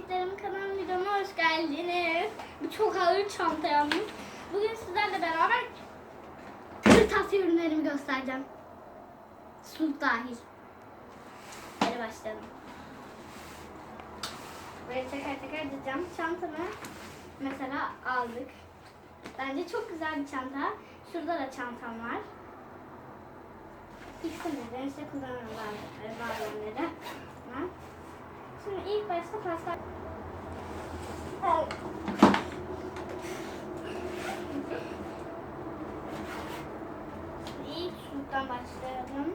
Sevdiklerim kanal videoma hoş geldiniz. Bu çok ağır çanta yalnız. Bugün sizlerle beraber kırtasiye ürünlerimi göstereceğim. Sulp dahil. Hadi başlayalım. Böyle teker teker diyeceğim. Çantamı mesela aldık. Bence çok güzel bir çanta. Şurada da çantam var. İkisini de işte kullanıyorum bazenleri. Ha. Şimdi ilk başta pasta... İlk şuradan başlayalım.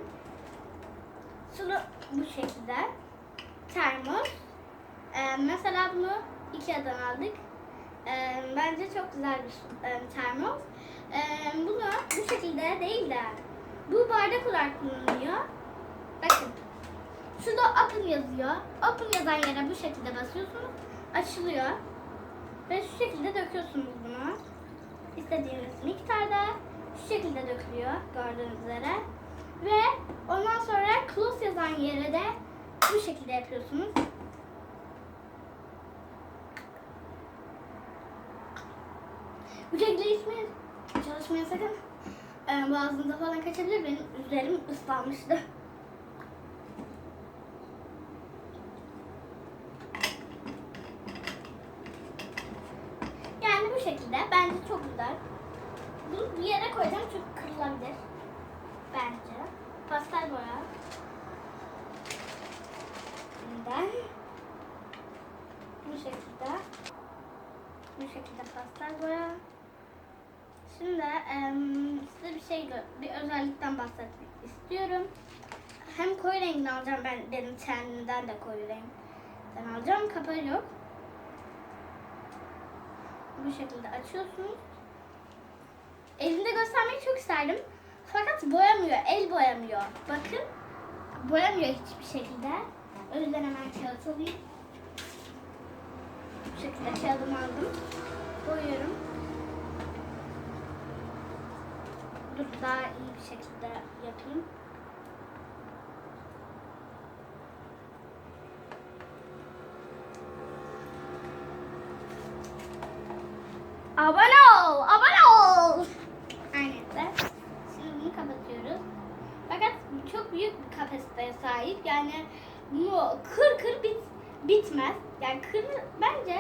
Sulu bu şekilde. Termos. Ee, mesela bunu Ikea'dan aldık. Ee, bence çok güzel bir e, termos. Ee, bunu bu şekilde değil de bu bardak olarak kullanılıyor. Bakın. Şurada open yazıyor. Open yazan yere bu şekilde basıyorsunuz. Açılıyor. Ve şu şekilde döküyorsunuz bunu. İstediğiniz miktarda şu şekilde dökülüyor gördüğünüz üzere. Ve ondan sonra close yazan yere de bu şekilde yapıyorsunuz. Bu şekilde içmeyin. Çalışmaya sakın. Ee, boğazınıza falan kaçabilir. Benim üzerim ıslanmıştı. Yani bu şekilde. Bence çok güzel. Bunu bir yere koyacağım çünkü kırılabilir. Bence. Pastel boya. Bundan. Bu şekilde. Bu şekilde pastel boya. Şimdi size bir şey, bir özellikten bahsetmek istiyorum. Hem koyu rengini alacağım ben benim kendimden de koyu renkten alacağım. Kapağı yok. Bu şekilde açıyorsunuz. Elimde göstermeyi çok isterdim. Fakat boyamıyor, el boyamıyor. Bakın, boyamıyor hiçbir şekilde. O yüzden hemen kağıt alayım. Bu şekilde kağıdımı aldım. Boyuyorum. Dur daha iyi bir şekilde yapayım. Abone ol, abone ol. Aynen. Şimdi bunu kapatıyoruz. Fakat çok büyük bir kapasiteye sahip. Yani bu kır kır bit, bitmez. Yani kır bence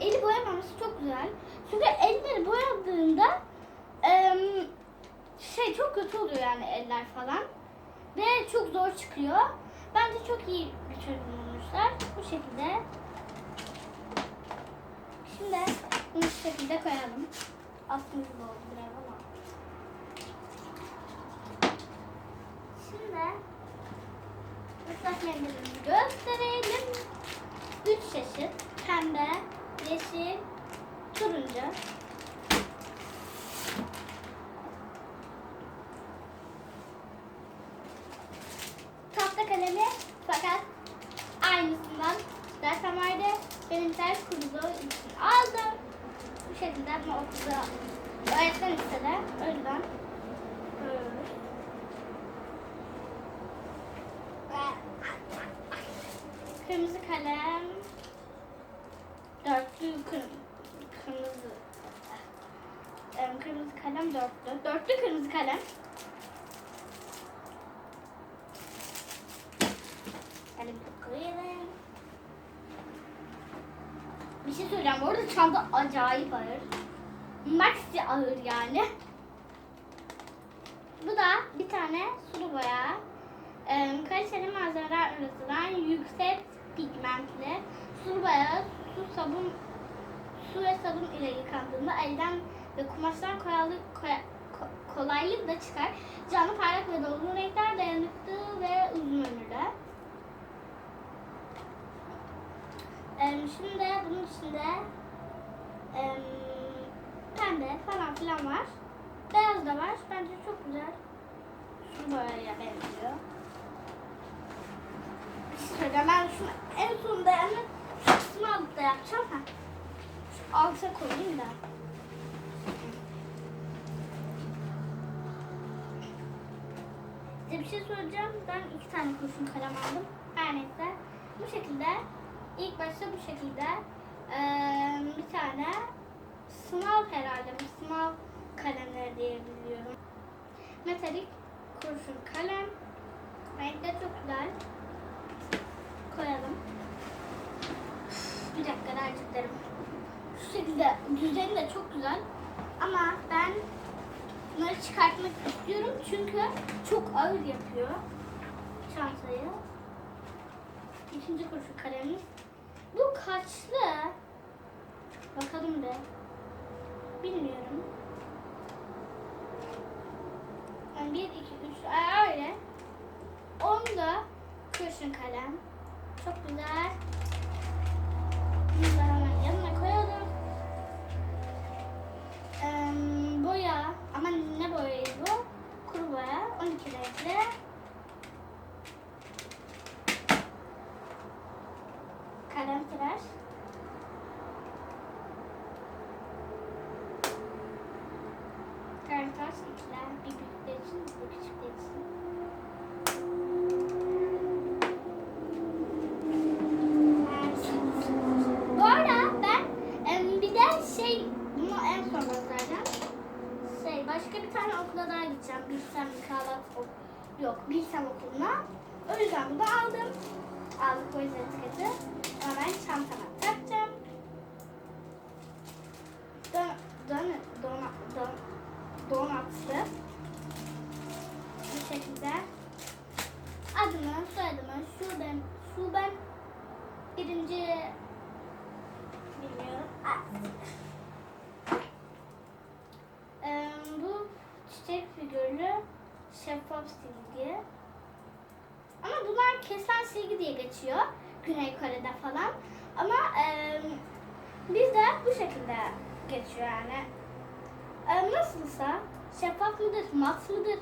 eli boyamaması çok güzel. Çünkü elleri boyadığında şey çok kötü oluyor yani eller falan. Ve çok zor çıkıyor. Bence çok iyi bir çözüm bulmuşlar. Bu şekilde. Şimdi bunu şu şekilde koyalım. Aslında gibi oldu biraz ama. Şimdi ıslak mendilimizi gösterelim. Üç çeşit. Pembe, yeşil, turuncu. tahta kalemi fakat aynısından vardı. Benim ders kurulu için aldım. Şekilde ama okulda öğretmen istedi. O yüzden koyuyoruz. Kırmızı kalem. Dörtlü kır, kırmızı. Em, Kırmızı kalem dörtlü. Dörtlü kırmızı kalem. Hadi koyalım. Bir şey söyleyeceğim. Bu arada çanta acayip ağır. Maxi ağır yani. Bu da bir tane sulu boya. Ee, kaliteli malzemeler üretilen yüksek pigmentli sulu boya su sabun su ve sabun ile yıkandığında elden ve kumaştan kolaylık, ko- kolaylıkla çıkar. Canlı parlak ve dolgun renkler dayanıklı ve uzun ömürlü. Şimdi bunun içinde em, pembe falan filan var. Beyaz da var. Bence çok güzel. Şu boyaya benziyor. Şey söyleyeceğim. Ben şunu en sonunda yani şu kısmı alıp da yapacağım. Ha. Şu alta koyayım da. Size bir şey söyleyeceğim. Ben iki tane kurşun kalem aldım. Her neyse. Bu şekilde ilk başta bu şekilde eee, bir tane sınav herhalde bu sınav kalemleri diye. Metalik kurşun kalem. Renkleri çok güzel. Koyalım. Bir dakika derciklerim. Şu şekilde düzeni de çok güzel. Ama ben bunları çıkartmak istiyorum çünkü çok ağır yapıyor çantayı. İkinci kurşun kalemimiz. Bu kaçlı? Bakalım be. Bilmiyorum. Yani 1, 2, 3, öyle. Onda kurşun kalem. Çok güzel. Bunu da hemen yanına koyalım. Ee, boya. Ama ne boyayı bu? Kuru boya. 12 renkli. Kalem tıraş. Kalem tıraş ikiler. Bir büyükler için, bir küçükler için. Bu arada ben em, bir de şey bunu en son göstereceğim. Şey başka bir tane okula daha gideceğim. Bilsem Mikalat ok- yok Bilsem okuluna. O yüzden bunu aldım. Aldık o yüzden etiketi. Ama ben çantama takacağım. Don, don, don, don, donatlı. Bu şekilde. Adımı, soyadımı, şuradan, şu ben birinci bilmiyorum. Ah. Ee, bu figürlü şeffaf silgi. Ama bunlar kesen silgi diye geçiyor. Güney Kore'de falan. Ama e, bizde bu şekilde geçiyor yani. E, nasılsa şeffaf mıdır, mat mıdır?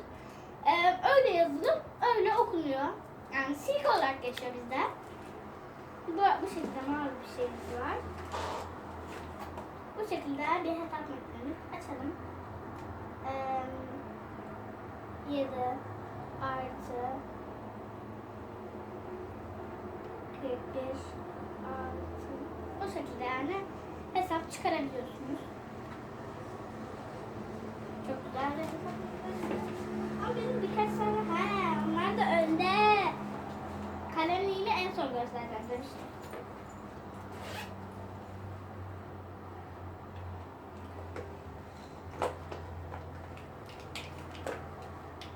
E, öyle yazılıp öyle okunuyor. Yani silgi olarak geçiyor bizde. Bu, bu şekilde mavi bir şeyimiz var. Bu şekilde bir hesap makinemiz açalım. Ee, 7 artı 41 artı bu şekilde yani hesap çıkarabiliyorsunuz. Çok güzel bir hesap makinesi. Ama benim birkaç tane he onlar da önde. Kalemliğimi en son göstereceğim demiştim.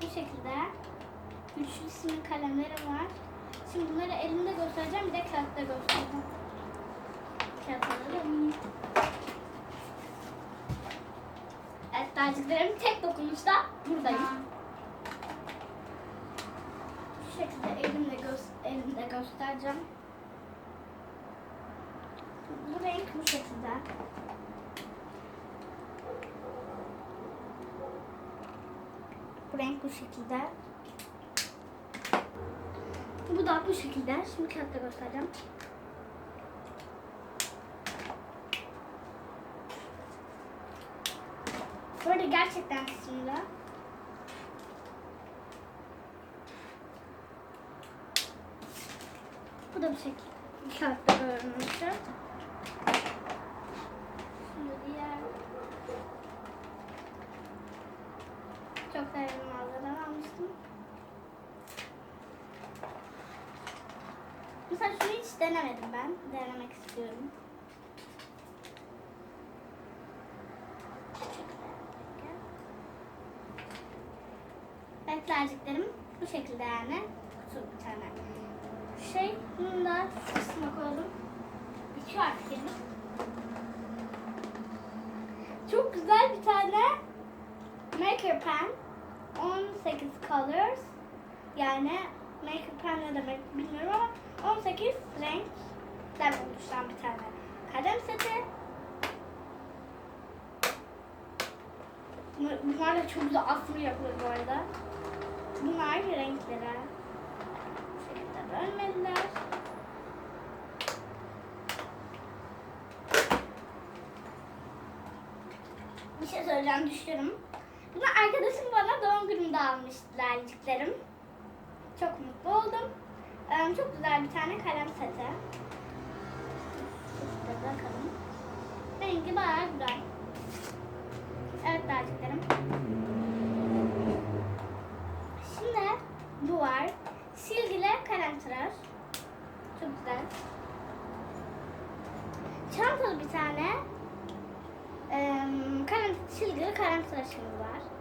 Bu şekilde üçlü isimli kalemlerim var. Şimdi bunları elimde göstereceğim bir de kağıtta göstereceğim. Kağıt alalım. Evet tercihlerim tek dokunuşta buradayım. Şu şekilde elimle, göz, elimle göstereceğim. Bu renk bu şekilde. Bu renk bu şekilde. Bu da bu şekilde. Şimdi kağıtta göstereceğim. Arada gerçekten kısmında. Bu da bu şekilde. Kağıtta görünmüştü. Çok sevdiğim mağazadan almıştım. Mesela şunu hiç denemedim ben. Denemek istiyorum. Evet tercihlerim bu şekilde yani. Kutu bir tane. Şey, bunu da kısma koyalım. Bitiyor artık yani. Çok güzel bir tane Maker pen 18 colors yani maker pen ne demek bilmiyorum ama 18 renkten oluşan bir tane kalem seti. Bunlar- da çok güzel asmır yapılır bu arada. Bunlar renkleri. Bu şekilde bölmeliler. Bir şey söyleyeceğim düşüyorum. Bunu arkadaşım bana doğum günümde almıştı layıklarım. Çok mutlu oldum. Ee, çok güzel bir tane kalem seti. Şurada bakalım. Rengi bayağı güzel. Evet derciklerim. Şimdi bu var. Silgili kalem tıraş. Çok güzel. Çantalı bir tane e, kalem, silgili kalem tıraşımız var.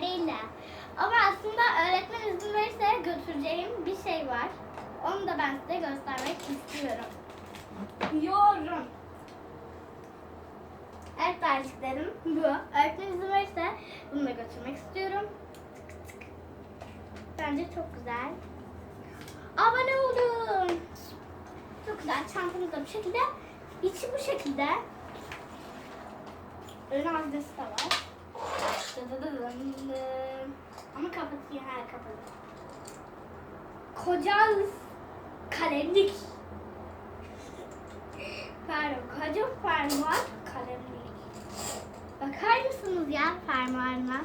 Aa bu kadar değil de. Ama aslında öğretmen izin verirse götüreceğim bir şey var. Onu da ben size göstermek istiyorum. Yorum. Evet tercihlerim bu. Öğretmen izin verirse bunu da götürmek istiyorum. Bence çok güzel. Abone olun. Çok güzel. Çantamız da bu şekilde. İçi bu şekilde. Ön haznesi de var. Ama kapatayım her kapalı. Koca kalemlik. Pardon, koca fermuar kalemlik. Bakar mısınız ya fermuarıma?